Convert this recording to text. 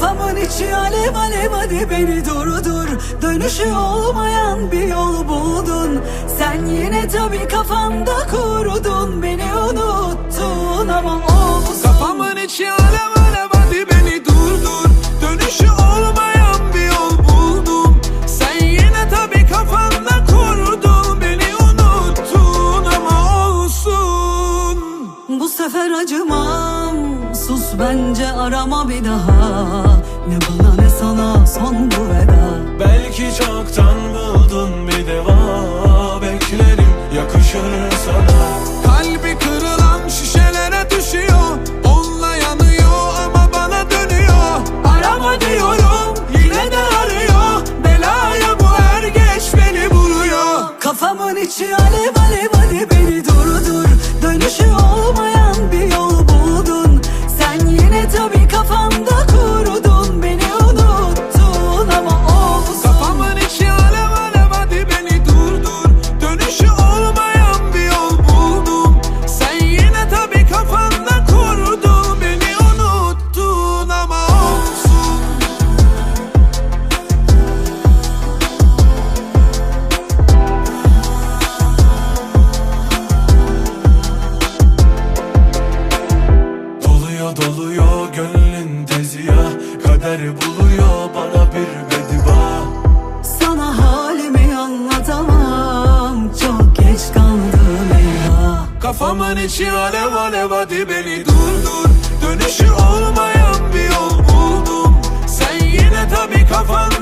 Kafamın içi alev alev hadi beni durdur. Dönüşü olmayan bir yol buldun. Sen yine tabi kafanda kurudun. Beni unuttun ama olsun. Kafamın içi alev alev hadi beni durdur. Dönüşü olmayan bir yol buldum. Sen yine tabi kafanda kurdun Beni unuttun ama olsun. Bu sefer acımam Sus bence arama bir daha. Ne bana ne sana son bu veda. Belki çoktan yine Doluyor doluyor gönlün tezi ya Kader buluyor bana bir bedba Sana halimi anlatamam Çok geç kaldım eyvah Kafamın içi alev alev hadi beni durdur. Dönüşü olmayan bir yol buldum. Sen yine tabi kafanda